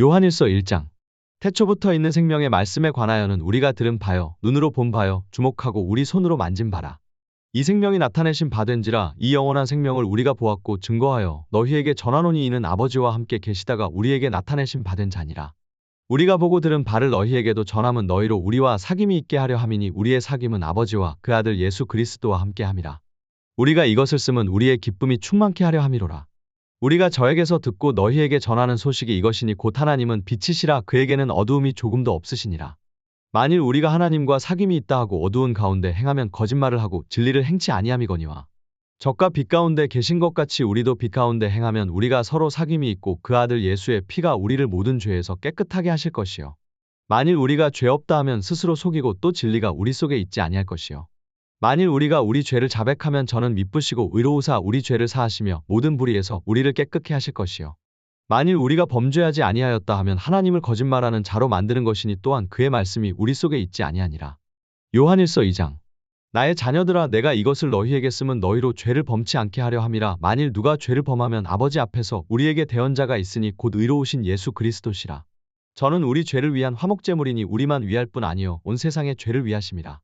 요한일서 1장. 태초부터 있는 생명의 말씀에 관하여는 우리가 들은 바요 눈으로 본 바요 주목하고 우리 손으로 만진 바라. 이 생명이 나타내신 바된지라 이 영원한 생명을 우리가 보았고 증거하여 너희에게 전하노니 이는 아버지와 함께 계시다가 우리에게 나타내신 바된 자니라. 우리가 보고 들은 바를 너희에게도 전함은 너희로 우리와 사귐이 있게 하려 함이니 우리의 사귐은 아버지와 그 아들 예수 그리스도와 함께 함이라. 우리가 이것을 쓰면 우리의 기쁨이 충만케 하려 함이로라 우리가 저에게서 듣고 너희에게 전하는 소식이 이것이니 곧 하나님은 빛이시라 그에게는 어두움이 조금도 없으시니라. 만일 우리가 하나님과 사귐이 있다 하고 어두운 가운데 행하면 거짓말을 하고 진리를 행치 아니함이거니와 적과 빛 가운데 계신 것 같이 우리도 빛 가운데 행하면 우리가 서로 사귐이 있고 그 아들 예수의 피가 우리를 모든 죄에서 깨끗하게 하실 것이요 만일 우리가 죄 없다 하면 스스로 속이고 또 진리가 우리 속에 있지 아니할 것이요 만일 우리가 우리 죄를 자백하면 저는 미쁘시고 의로우사 우리 죄를 사하시며 모든 불의에서 우리를 깨끗게 하실 것이요. 만일 우리가 범죄하지 아니하였다 하면 하나님을 거짓말하는 자로 만드는 것이니 또한 그의 말씀이 우리 속에 있지 아니하니라. 요한일서 2장 나의 자녀들아 내가 이것을 너희에게 쓰면 너희로 죄를 범치 않게 하려 함이라 만일 누가 죄를 범하면 아버지 앞에서 우리에게 대언자가 있으니 곧 의로우신 예수 그리스도시라. 저는 우리 죄를 위한 화목제물이니 우리만 위할 뿐 아니요 온 세상의 죄를 위하심이라.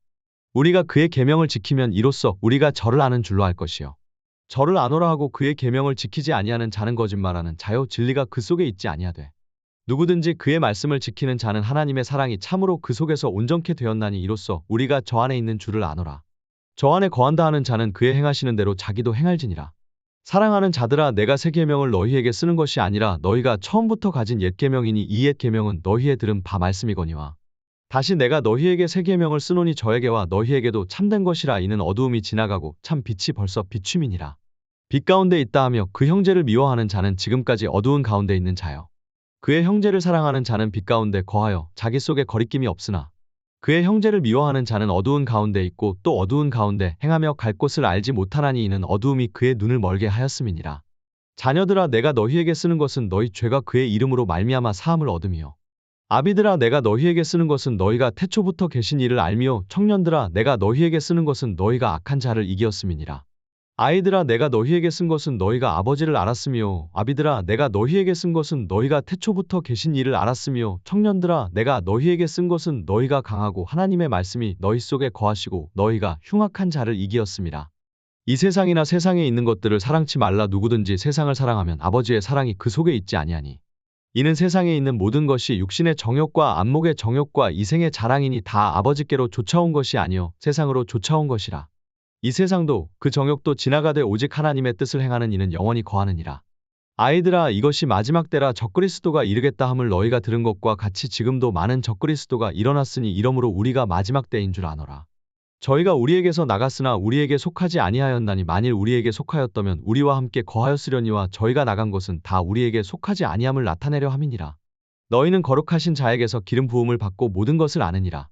우리가 그의 계명을 지키면 이로써 우리가 저를 아는 줄로 알 것이요. 저를 아노라 하고 그의 계명을 지키지 아니하는 자는 거짓말하는 자요 진리가 그 속에 있지 아니하되. 누구든지 그의 말씀을 지키는 자는 하나님의 사랑이 참으로 그 속에서 온전케 되었나니 이로써 우리가 저 안에 있는 줄을 아노라. 저 안에 거한다 하는 자는 그의 행하시는 대로 자기도 행할지니라. 사랑하는 자들아 내가 새 계명을 너희에게 쓰는 것이 아니라 너희가 처음부터 가진 옛 계명이니 이 옛 계명은 너희의 들은 바 말씀이거니와 다시 내가 너희에게 새 계명을 쓰노니 저에게와 너희에게도 참된 것이라 이는 어두움이 지나가고 참 빛이 벌써 비춤이니라. 빛 가운데 있다 하며 그 형제를 미워하는 자는 지금까지 어두운 가운데 있는 자요. 그의 형제를 사랑하는 자는 빛 가운데 거하여 자기 속에 거리낌이 없으나 그의 형제를 미워하는 자는 어두운 가운데 있고 또 어두운 가운데 행하며 갈 곳을 알지 못하나니 이는 어두움이 그의 눈을 멀게 하였음이니라. 자녀들아 내가 너희에게 쓰는 것은 너희 죄가 그의 이름으로 말미암아 사함을 얻음이요 아비들아 내가 너희에게 쓰는 것은 너희가 태초부터 계신 이를 알미요 청년들아 내가 너희에게 쓰는 것은 너희가 악한 자를 이기었음이니라. 아이들아 내가 너희에게 쓴 것은 너희가 아버지를 알았으며 아비들아 내가 너희에게 쓴 것은 너희가 태초부터 계신 이를 알았으며 청년들아 내가 너희에게 쓴 것은 너희가 강하고 하나님의 말씀이 너희 속에 거하시고 너희가 흉악한 자를 이기었음이라. 이 세상이나 세상에 있는 것들을 사랑치 말라 누구든지 세상을 사랑하면 아버지의 사랑이 그 속에 있지 아니하니 이는 세상에 있는 모든 것이 육신의 정욕과 안목의 정욕과 이생의 자랑이니 다 아버지께로 쫓아온 것이 아니요 세상으로 쫓아온 것이라. 이 세상도 그 정욕도 지나가되 오직 하나님의 뜻을 행하는 이는 영원히 거하느니라. 아이들아 이것이 마지막 때라 적그리스도가 이르겠다 함을 너희가 들은 것과 같이 지금도 많은 적그리스도가 일어났으니 이러므로 우리가 마지막 때인 줄 아노라. 저희가 우리에게서 나갔으나 우리에게 속하지 아니하였나니 만일 우리에게 속하였다면 우리와 함께 거하였으려니와 저희가 나간 것은 다 우리에게 속하지 아니함을 나타내려 함이니라. 너희는 거룩하신 자에게서 기름 부음을 받고 모든 것을 아느니라.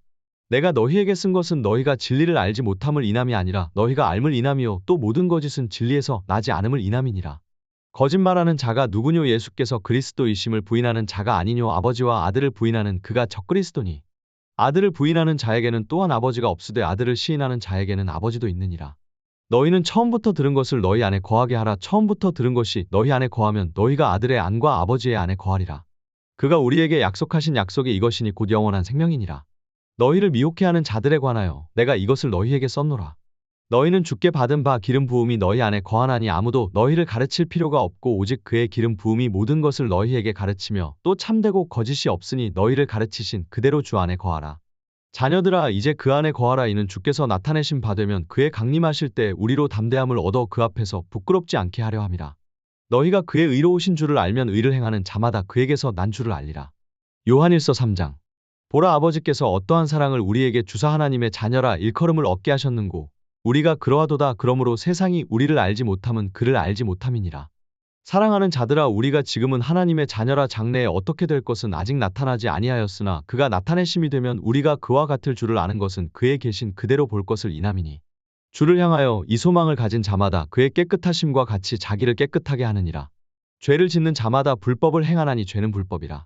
내가 너희에게 쓴 것은 너희가 진리를 알지 못함을 인함이 아니라 너희가 알물 인함이요 또 모든 거짓은 진리에서 나지 않음을 인함이니라. 거짓말하는 자가 누구뇨 예수께서 그리스도이심을 부인하는 자가 아니뇨 아버지와 아들을 부인하는 그가 적그리스도니 아들을 부인하는 자에게는 또한 아버지가 없으되 아들을 시인하는 자에게는 아버지도 있느니라. 너희는 처음부터 들은 것을 너희 안에 거하게 하라. 처음부터 들은 것이 너희 안에 거하면 너희가 아들의 안과 아버지의 안에 거하리라. 그가 우리에게 약속하신 약속이 이것이니 곧 영원한 생명이니라. 너희를 미혹해 하는 자들에 관하여 내가 이것을 너희에게 썼노라. 너희는 주께 받은 바 기름 부음이 너희 안에 거하나니 아무도 너희를 가르칠 필요가 없고 오직 그의 기름 부음이 모든 것을 너희에게 가르치며 또 참되고 거짓이 없으니 너희를 가르치신 그대로 주 안에 거하라. 자녀들아 이제 그 안에 거하라 이는 주께서 나타내신 바 되면 그의 강림하실 때 우리로 담대함을 얻어 그 앞에서 부끄럽지 않게 하려 함이라. 너희가 그의 의로우신 줄을 알면 의를 행하는 자마다 그에게서 난 줄을 알리라. 요한일서 3장 보라 아버지께서 어떠한 사랑을 우리에게 주사 하나님의 자녀라 일컬음을 얻게 하셨는고 우리가 그러하도다 그러므로 세상이 우리를 알지 못함은 그를 알지 못함이니라. 사랑하는 자들아 우리가 지금은 하나님의 자녀라 장래에 어떻게 될 것은 아직 나타나지 아니하였으나 그가 나타내심이 되면 우리가 그와 같을 줄을 아는 것은 그의 계신 그대로 볼 것을 인함이니 주를 향하여 이 소망을 가진 자마다 그의 깨끗하심과 같이 자기를 깨끗하게 하느니라. 죄를 짓는 자마다 불법을 행하나니 죄는 불법이라.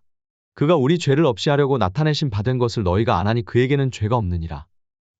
그가 우리 죄를 없이 하려고 나타내신 바된 것을 너희가 안하니 그에게는 죄가 없느니라.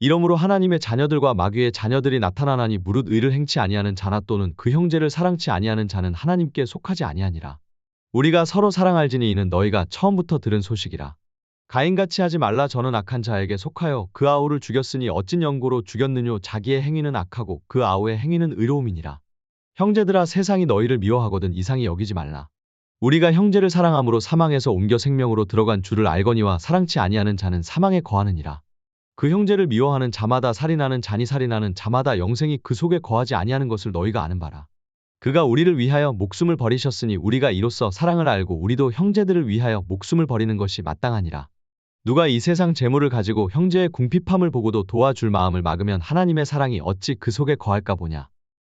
이러므로 하나님의 자녀들과 마귀의 자녀들이 나타나나니 무릇 의를 행치 아니하는 자나 또는 그 형제를 사랑치 아니하는 자는 하나님께 속하지 아니하니라. 우리가 서로 사랑할지니 이는 너희가 처음부터 들은 소식이라. 가인같이 하지 말라 저는 악한 자에게 속하여 그 아우를 죽였으니 어찐 연고로 죽였느뇨 자기의 행위는 악하고 그 아우의 행위는 의로움이니라. 형제들아 세상이 너희를 미워하거든 이상히 여기지 말라. 우리가 형제를 사랑함으로 사망에서 옮겨 생명으로 들어간 줄을 알거니와 사랑치 아니하는 자는 사망에 거하느니라. 그 형제를 미워하는 자마다 살인하는 자니 살인하는 자마다 영생이 그 속에 거하지 아니하는 것을 너희가 아는 바라. 그가 우리를 위하여 목숨을 버리셨으니 우리가 이로써 사랑을 알고 우리도 형제들을 위하여 목숨을 버리는 것이 마땅하니라. 누가 이 세상 재물을 가지고 형제의 궁핍함을 보고도 도와줄 마음을 막으면 하나님의 사랑이 어찌 그 속에 거할까 보냐.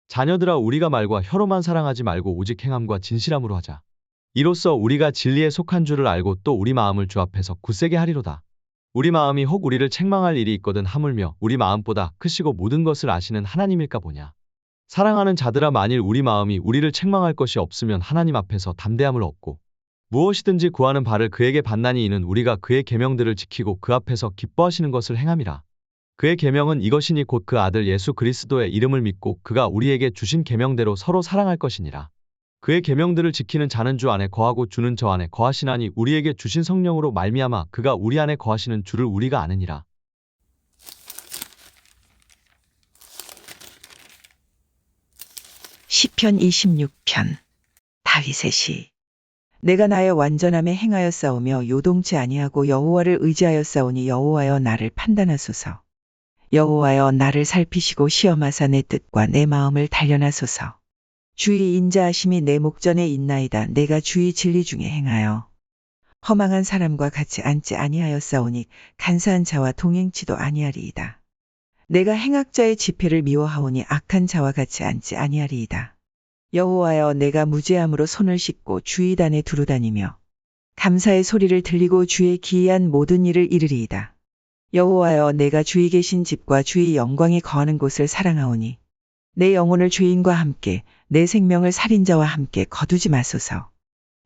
자녀들아 우리가 말과 혀로만 사랑하지 말고 오직 행함과 진실함으로 하자. 이로써 우리가 진리에 속한 줄을 알고 또 우리 마음을 주 앞에서 굳세게 하리로다. 우리 마음이 혹 우리를 책망할 일이 있거든 하물며 우리 마음보다 크시고 모든 것을 아시는 하나님일까 보냐. 사랑하는 자들아 만일 우리 마음이 우리를 책망할 것이 없으면 하나님 앞에서 담대함을 얻고 무엇이든지 구하는 바를 그에게 받나니 이는 우리가 그의 계명들을 지키고 그 앞에서 기뻐하시는 것을 행함이라. 그의 계명은 이것이니 곧 그 아들 예수 그리스도의 이름을 믿고 그가 우리에게 주신 계명대로 서로 사랑할 것이니라. 그의 계명들을 지키는 자는 주 안에 거하고 주는 저 안에 거하시나니 우리에게 주신 성령으로 말미암아 그가 우리 안에 거하시는 주를 우리가 아느니라. 시편 26편. 다윗의 시. 내가 나의 완전함에 행하여 싸우며 요동치 아니하고 여호와를 의지하여 싸우니 여호와여 나를 판단하소서. 여호와여 나를 살피시고 시험하사 내 뜻과 내 마음을 단련하소서 주의 인자하심이 내 목전에 있나이다 내가 주의 진리 중에 행하여 허망한 사람과 같이 앉지 아니하여 싸우니 간사한 자와 동행치도 아니하리이다 내가 행악자의 지폐를 미워하오니 악한 자와 같이 앉지 아니하리이다. 여호와여 내가 무죄함으로 손을 씻고 주의단에 두루 다니며 감사의 소리를 들리고 주의 기이한 모든 일을 이르리이다. 여호와여 내가 주의 계신 집과 주의 영광이 거하는 곳을 사랑하오니 내 영혼을 죄인과 함께 내 생명을 살인자와 함께 거두지 마소서.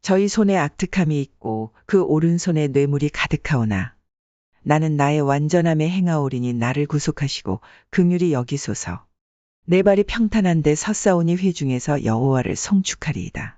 저희 손에 악득함이 있고 그 오른손에 뇌물이 가득하오나 나는 나의 완전함에 행하오리니 나를 구속하시고 긍휼히 여기소서. 내 발이 평탄한데 섰사오니 회중에서 여호와를 송축하리이다.